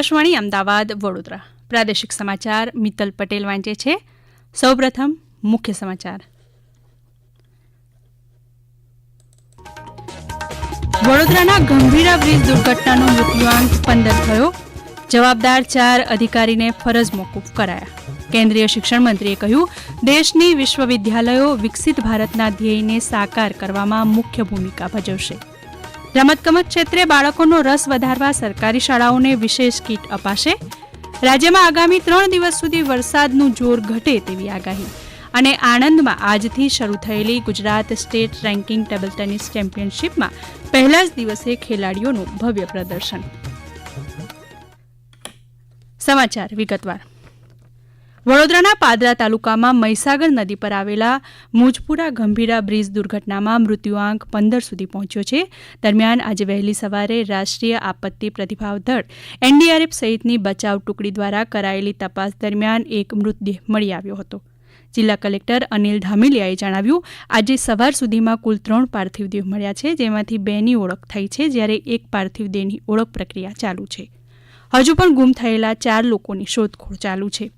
આકાશવાણી, અમદાવાદ, વડોદરા. પ્રાદેશિક સમાચાર મિત્તલ પટેલ વાંચે છે. સૌપ્રથમ મુખ્ય સમાચાર. વડોદરાના ગંભીરા બ્રિજ દુર્ઘટનાનો મૃત્યુઆંક પંદર થયો. જવાબદાર ચાર અધિકારીને ફરજ મોકૂફ કરાયા. કેન્દ્રીય શિક્ષણ મંત્રીએ કહ્યું, દેશની વિશ્વવિદ્યાલયો વિકસિત ભારતના ધ્યેયને સાકાર કરવામાં મુખ્ય ભૂમિકા ભજવશે. રમતગમત ક્ષેત્રે બાળકોનો રસ વધારવા સરકારી શાળાઓને વિશેષ કીટ અપાશે. રાજ્યમાં આગામી ત્રણ દિવસ સુધી વરસાદનું જોર ઘટે તેવી આગાહી. અને આણંદમાં આજથી શરૂ થયેલી Gujarat state ranking table tennis ચેમ્પિયનશિપમાં પહેલા જ દિવસે ખેલાડીઓનું ભવ્ય પ્રદર્શન. સમાચાર વિગતવાર. વડોદરાના પાદરા તાલુકામાં મહીસાગર નદી પર આવેલા મુજપુરા ગંભીરા બ્રિજ દુર્ઘટનામાં મૃત્યુઆંક પંદર સુધી પહોંચ્યો છે. દરમિયાન આજે વહેલી સવારે રાષ્ટ્રીય આપત્તિ પ્રતિભાવ દળ એનડીઆરએફ સહિતની બચાવ ટુકડી દ્વારા કરાયેલી તપાસ દરમિયાન એક મૃતદેહ મળી આવ્યો હતો. જિલ્લા કલેક્ટર અનિલ ધામેલિયાએ જણાવ્યું, આજે સવાર સુધીમાં કુલ ત્રણ પાર્થિવ દેહ મળ્યા છે, જેમાંથી બેની ઓળખ થઈ છે, જ્યારે એક પાર્થિવ દેહની ઓળખ પ્રક્રિયા ચાલુ છે. હજુ પણ ગુમ થયેલા ચાર લોકોની શોધખોળ ચાલુ છે.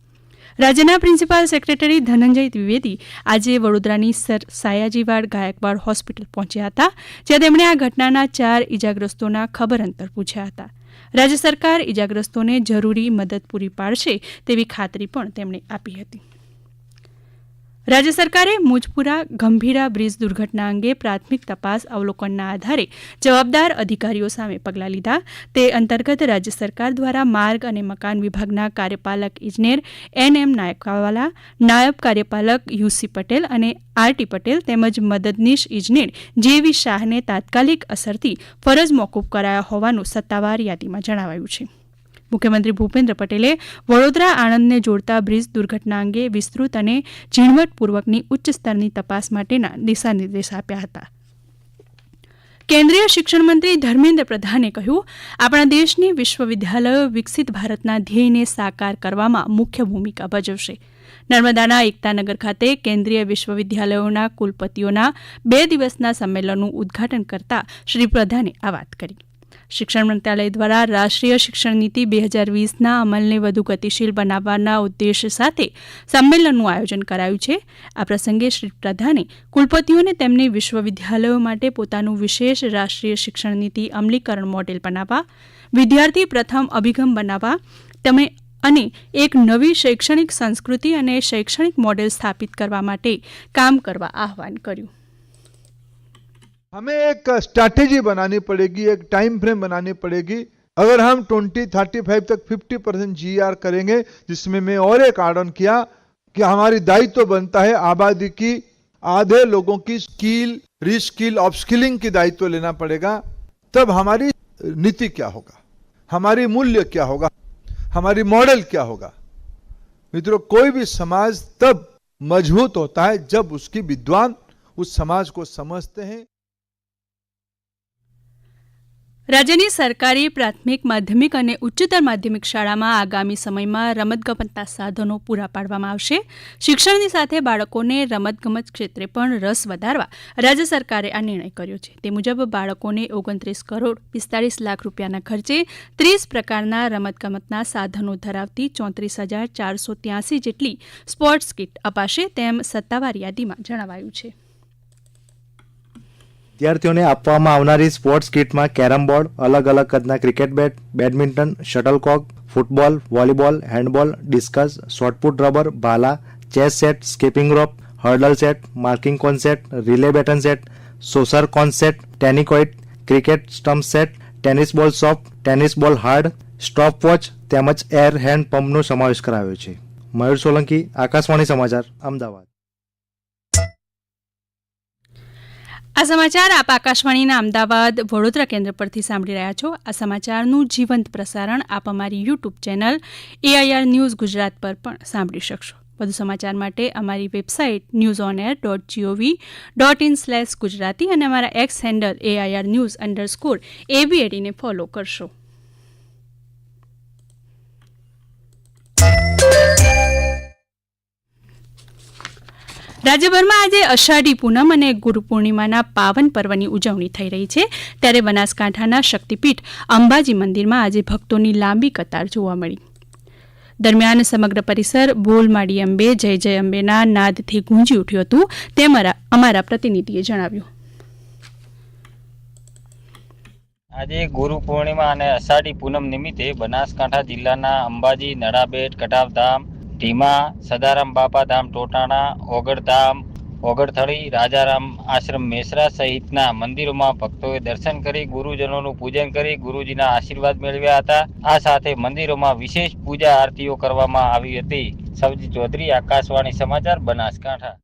રાજ્યના પ્રિન્સિપાલ સેક્રેટરી ધનંજય દ્વિવેદી આજે વડોદરાની સર સાયાજીવાડ ગાયકવાડ હોસ્પિટલ પહોંચ્યા હતા, જ્યાં તેમણે આ ઘટનાના ચાર ઇજાગ્રસ્તોના ખબર અંતર પૂછ્યા હતા. રાજ્ય સરકાર ઇજાગ્રસ્તોને જરૂરી મદદ પૂરી પાડશે તેવી ખાતરી પણ તેમણે આપી હતી. રાજ્ય સરકારે મુજપુરા ગંભીરા બ્રિજ દુર્ઘટના અંગે પ્રાથમિક તપાસ અવલોકનના આધારે જવાબદાર અધિકારીઓ સામે પગલાં લીધા. તે અંતર્ગત રાજ્ય સરકાર દ્વારા માર્ગ અને મકાન વિભાગના કાર્યપાલક ઇજનેર એન એમ નાયકવાલા, નાયબ કાર્યપાલક યુસી પટેલ અને આરટી પટેલ તેમજ મદદનીશ ઇજનેર જેવી શાહને તાત્કાલિક અસરથી ફરજ મોકૂફ કરાયા હોવાનું સત્તાવાર યાદીમાં જણાવાયું છે. મુખ્યમંત્રી ભૂપેન્દ્ર પટેલે વડોદરા આણંદને જોડતા બ્રિજ દુર્ઘટના અંગે વિસ્તૃત અને ઝીણવટપૂર્વકની ઉચ્ચ સ્તરની તપાસ માટેના દિશાનિર્દેશ આપ્યા હતા. કેન્દ્રીય શિક્ષણ મંત્રી ધર્મેન્દ્ર પ્રધાને કહ્યું, આપણા દેશની વિશ્વવિદ્યાલયો વિકસિત ભારતના ધ્યેયને સાકાર કરવામાં મુખ્ય ભૂમિકા ભજવશે. નર્મદાના એકતાનગર ખાતે કેન્દ્રીય વિશ્વવિદ્યાલયોના કુલપતિઓના બે દિવસના સંમેલનનું ઉદઘાટન કરતા શ્રી પ્રધાને આ વાત કરી. શિક્ષણ મંત્રાલય દ્વારા રાષ્ટ્રીય શિક્ષણ નીતિ બે હજાર વીસના અમલને વધુ ગતિશીલ બનાવવાના ઉદ્દેશ સાથે સંમેલનનું આયોજન કરાયું છે. આ પ્રસંગે શ્રી પ્રધાને કુલપતિઓને તેમની વિશ્વવિદ્યાલયો માટે પોતાનું વિશેષ રાષ્ટ્રીય શિક્ષણ નીતિ અમલીકરણ મોડેલ બનાવવા, વિદ્યાર્થી પ્રથમ અભિગમ બનાવવા તમે અને એક નવી શૈક્ષણિક સંસ્કૃતિ અને શૈક્ષણિક મોડેલ સ્થાપિત કરવા માટે કામ કરવા આહવાન કર્યું. हमें एक स्ट्रैटेजी बनानी पड़ेगी, एक टाइम फ्रेम बनानी पड़ेगी। अगर हम 20 35 तक 50 परसेंट जीआर करेंगे, जिसमें मैं और एक आर्डन किया कि हमारी दायित्व तो बनता है आबादी की, आधे लोगों की स्किल रिस्किल अपस्किलिंग की दायित्व तो लेना पड़ेगा, तब हमारी नीति क्या होगा? हमारी मूल्य क्या होगा? हमारी मॉडल क्या होगा? मित्रों, कोई भी समाज तब मज़बूत होता है जब उसकी विद्वान उस समाज को समझते हैं રાજ્યની સરકારી પ્રાથમિક, માધ્યમિક અને ઉચ્ચતર માધ્યમિક શાળામાં આગામી સમયમાં રમતગમતના સાધનો પૂરા પાડવામાં આવશે. શિક્ષણની સાથે બાળકોને રમતગમત ક્ષેત્રે પણ રસ વધારવા રાજ્ય સરકારે આ નિર્ણય કર્યો છે. તે મુજબ બાળકોને ઓગણત્રીસ કરોડ પિસ્તાળીસ લાખ રૂપિયાના ખર્ચે ત્રીસ પ્રકારના રમતગમતના સાધનો ધરાવતી ચોત્રીસ હજાર ચારસો ત્યાસી જેટલી સ્પોર્ટ્સ કીટ અપાશે તેમ સત્તાવાર યાદીમાં જણાવાયું છે. વિદ્યાર્થીઓને આપવામાં આવનારી સ્પોર્ટ્સ કિટમાં કેરમ બોર્ડ, અલગ અલગ કદના cricket bat badminton shuttlecock football volleyball handball discus shot put rubber ભાલા chess set skipping rope hurdle set marking cone relay baton set saucer cone tenniquoit cricket stump set tennis ball soft tennis ball hard stop watch તેમજ air hand પંપનો સમાવેશ કરાયો છે. મયુર સોલંકી, આકાશવાણી સમાચાર, અમદાવાદ. આ સમાચાર આપ આકાશવાણીના અમદાવાદ વડોદરા કેન્દ્ર પરથી સાંભળી રહ્યા છો. આ સમાચારનું જીવંત પ્રસારણ આપ અમારી YouTube channel AIR news Gujarat પર પણ સાંભળી શકશો. વધુ સમાચાર માટે અમારી website news on air dot G O V dot in slash Gujarati અને અમારા X handle AIR news underscore એબીએડીને follow કરશો. રાજ્યભરમાં આજે અષાઢી પૂનમ અને ગુરુ પૂર્ણિમાના પાવન પર્વની ઉજવણી થઈ રહી છે. ત્યારે બનાસકાંઠાના શક્તિપીઠ અંબાજી મંદિરમાં આજે ભક્તોની લાંબી કતાર જોવા મળી. દરમિયાન સમગ્ર પરિસર બોલમાડી અંબે, જય જય અંબેના નાદથી ગુંજી ઉઠ્યું હતું. તેમ અમારા પ્રતિનિધિએ જણાવ્યું. આજે ગુરુ પૂર્ણિમા અને અષાઢી પૂનમ નિમિત્તે બનાસકાંઠા જિલ્લાના અંબાજી નડાબેટ કટાવધામ ઢીમા સદારામ બાપા ધામ ટોટાણા ઓગળધામ ઓગળથળી રાજારામ આશ્રમ મેસરા સહિતના મંદિરોમાં ભક્તોએ દર્શન કરી, ગુરુજનોનું પૂજન કરી, ગુરુજીના આશીર્વાદ મેળવ્યા હતા. આ સાથે મંદિરોમાં વિશેષ પૂજા આરતીઓ કરવામાં આવી હતી. સવજી ચૌધરી, આકાશવાણી સમાચાર, બનાસકાંઠા.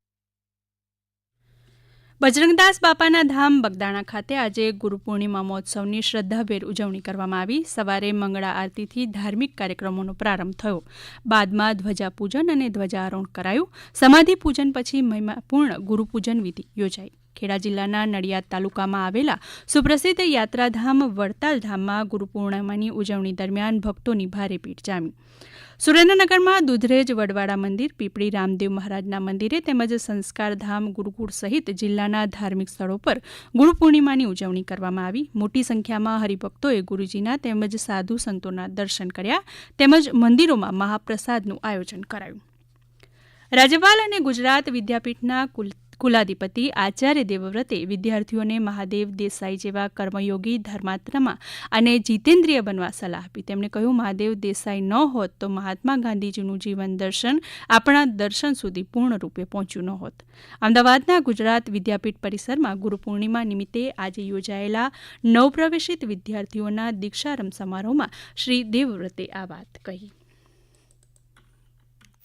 બજરંગદાસ બાપાના ધામ બગદાણા ખાતે આજે ગુરુ પૂર્ણિમા મહોત્સવની શ્રદ્ધાભેર ઉજવણી કરવામાં આવી. સવારે મંગળા આરતીથી ધાર્મિક કાર્યક્રમોનો પ્રારંભ થયો. બાદમાં ધ્વજા પૂજન અને ધ્વજારોહણ કરાયું. સમાધિ પૂજન પછી મહિમાપૂર્ણ ગુરુપૂજન વિધિ યોજાઈ. ખેડા જિલ્લાના નડિયાદ તાલુકામાં આવેલા સુપ્રસિદ્ધ યાત્રાધામ વડતાલ ધામમાં ગુરુ ઉજવણી દરમિયાન ભક્તોની ભારે ભીડ જામી. સુરેન્દ્રનગરમાં દુધરેજ વડવાડા મંદિર, પીપળી રામદેવ મહારાજના મંદિરે તેમજ સંસ્કારધામ ગુરુકુળ સહિત જિલ્લાના ધાર્મિક સ્થળો પર ગુરુપૂર્ણિમાની ઉજવણી કરવામાં આવી. મોટી સંખ્યામાં હરિભક્તોએ ગુરુજીના તેમજ સાધુ સંતોના દર્શન કર્યા તેમજ મંદિરોમાં મહાપ્રસાદનું આયોજન કરાયું. રાજ્યપાલ અને ગુજરાત વિદ્યાપીઠના કુલ કુલાધિપતિ આચાર્ય દેવવ્રતે વિદ્યાર્થીઓને મહાદેવ દેસાઈ જેવા કર્મયોગી ધર્માત્મા અને જીતેન્દ્રિય બનવા સલાહ આપી. તેમણે કહ્યું, મહાદેવ દેસાઈ ન હોત તો મહાત્મા ગાંધીજીનું જીવન દર્શન આપણા દર્શન સુધી પૂર્ણરૂપે પહોંચ્યું ન હોત. અમદાવાદના ગુજરાત વિદ્યાપીઠ પરિસરમાં ગુરુપૂર્ણિમા નિમિત્તે આજે યોજાયેલા નવપ્રવેશિત વિદ્યાર્થીઓના દીક્ષારંભ સમારોહમાં શ્રી દેવવ્રતે આ વાત કહી.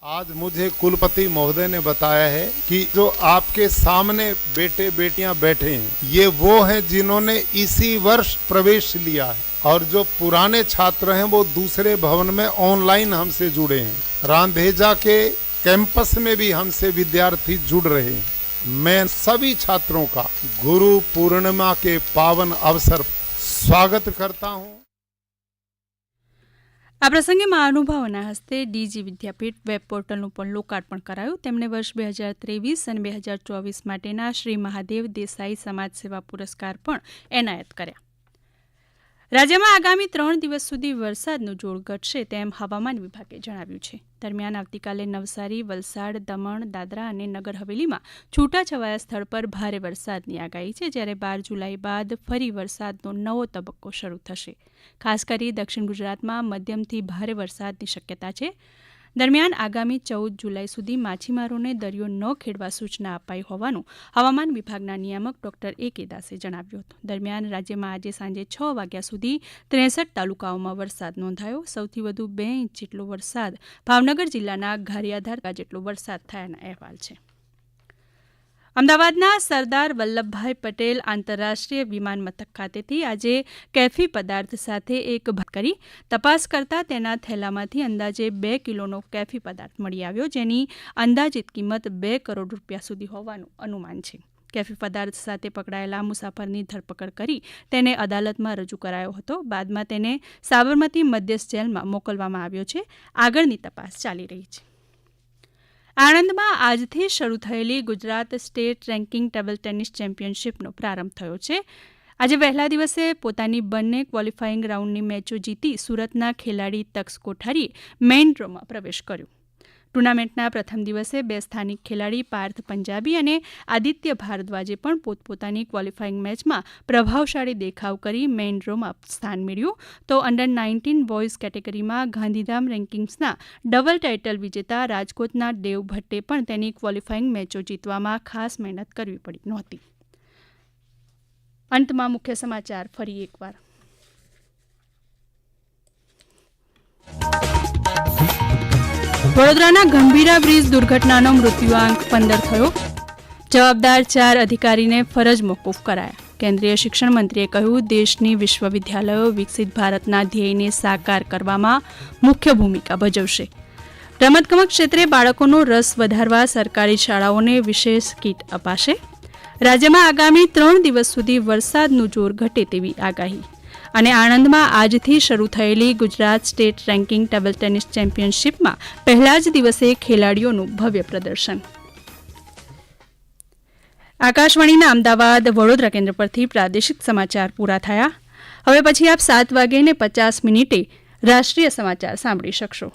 आज मुझे कुलपति महोदय ने बताया है कि जो आपके सामने बेटे बेटियाँ बैठे हैं, ये वो हैं जिन्होंने इसी वर्ष प्रवेश लिया है। और जो पुराने छात्र हैं, वो दूसरे भवन में ऑनलाइन हमसे जुड़े हैं। रांधेजा के कैंपस में भी हमसे विद्यार्थी जुड़ रहे हैं। मैं सभी छात्रों का गुरु पूर्णिमा के पावन अवसर स्वागत करता हूँ। આ પ્રસંગે મહાનુભાવોના હસ્તે ડીજી વિદ્યાપીઠ વેબ પોર્ટલનું પણ લોકાર્પણ કરાયું. તેમણે વર્ષ બે હજાર ત્રેવીસ અને બે હજાર ચોવીસ માટેના શ્રી મહાદેવ દેસાઈ સમાજ સેવા પુરસ્કાર પણ એનાયત કર્યા. રાજ્યમાં આગામી ત્રણ દિવસ સુધી વરસાદનું જોર ઘટશે તેમ હવામાન વિભાગે જણાવ્યું છે. દરમિયાન આવતીકાલે નવસારી, વલસાડ, દમણ, દાદરા અને નગર હવેલીમાં છૂટાછવાયા સ્થળ પર ભારે વરસાદની આગાહી છે, જ્યારે બાર જુલાઈ બાદ ફરી વરસાદનો નવો તબક્કો શરૂ થશે. ખાસ કરી દક્ષિણ ગુજરાતમાં મધ્યમથી ભારે વરસાદની શક્યતા છે. દરમિયાન આગામી ચૌદ જુલાઈ સુધી માછીમારોને દરિયો ન ખેડવા સૂચના અપાઈ હોવાનું હવામાન વિભાગના નિયામક ડોક્ટર એ કે દાસે જણાવ્યું હતું. દરમિયાન રાજ્યમાં આજે સાંજે છ વાગ્યા સુધી ત્રેસઠ તાલુકાઓમાં વરસાદ નોંધાયો. સૌથી વધુ બે ઇંચ જેટલો વરસાદ ભાવનગર જિલ્લાના ઘારિયાધાર જેટલો વરસાદ થયાના અહેવાલ છે. અમદાવાદના સરદાર વલ્લભભાઈ પટેલ આંતરરાષ્ટ્રીય વિમાન મથક ખાતેથી આજે કેફી પદાર્થ સાથે એક કરી તપાસ કરતા તેના થેલામાંથી અંદાજે બે કિલોનો કેફી પદાર્થ મળી આવ્યો, જેની અંદાજિત કિંમત બે કરોડ રૂપિયા સુધી હોવાનું અનુમાન છે. કેફી પદાર્થ સાથે પકડાયેલા મુસાફરની ધરપકડ કરી તેને અદાલતમાં રજૂ કરાયો હતો. બાદમાં તેને સાબરમતી મધ્યસ્થ જેલમાં મોકલવામાં આવ્યો છે. આગળની તપાસ ચાલી રહી છે. આણંદમાં આજથી શરૂ થયેલી Gujarat state ranking table tennis ચેમ્પિયનશિપનો પ્રારંભ થયો છે. આજે વહેલા દિવસે પોતાની બંને ક્વોલિફાઇંગ રાઉન્ડની મેચો જીતી સુરતના ખેલાડી તક્ષ કોઠારીએ મેઇન ડ્રોમાં પ્રવેશ કર્યો. ટુર્નામેન્ટના પ્રથમ દિવસે બે સ્થાનિક ખેલાડી પાર્થ પંજાબી અને આદિત્ય ભારદ્વાજે પણ પોતપોતાની ક્વોલિફાઇંગ મેચમાં પ્રભાવશાળી દેખાવ કરી મેઇન ડ્રોમાં સ્થાન મેળવ્યું. તો અંડર નાઇન્ટીન બોયઝ કેટેગરીમાં ગાંધીધામ રેન્કિંગ્સના ડબલ ટાઇટલ વિજેતા રાજકોટના દેવ ભટ્ટે પણ તેની ક્વોલિફાઇંગ મેચો જીતવામાં ખાસ મહેનત કરવી પડી નહોતી. અંતમાં મુખ્ય સમાચાર ફરી એકવાર. વડોદરાના ગંભીરા બ્રિજ દુર્ઘટનાનો મૃત્યુઆંક પંદર થયો. જવાબદાર ચાર અધિકારીને ફરજ મોકૂફ કરાયા. કેન્દ્રીય શિક્ષણ મંત્રીએ કહ્યું, દેશની વિશ્વવિદ્યાલયો વિકસિત ભારતના ધ્યેયને સાકાર કરવામાં મુખ્ય ભૂમિકા ભજવશે. રમતગમત ક્ષેત્રે બાળકોનો રસ વધારવા સરકારી શાળાઓને વિશેષ કીટ અપાશે. રાજ્યમાં આગામી ત્રણ દિવસ સુધી વરસાદનું જોર ઘટે તેવી આગાહી. અને આણંદમાં આજથી શરૂ થયેલી Gujarat state ranking table tennis ચેમ્પિયનશિપમાં પહેલા જ દિવસે ખેલાડીઓનું ભવ્ય પ્રદર્શન. આકાશવાણીના અમદાવાદ વડોદરા કેન્દ્ર પરથી પ્રાદેશિક સમાચાર પૂરા થયા. હવે પછી આપ સાત વાગે ને પચાસ મિનિટે રાષ્ટ્રીય સમાચાર સાંભળી શકશો.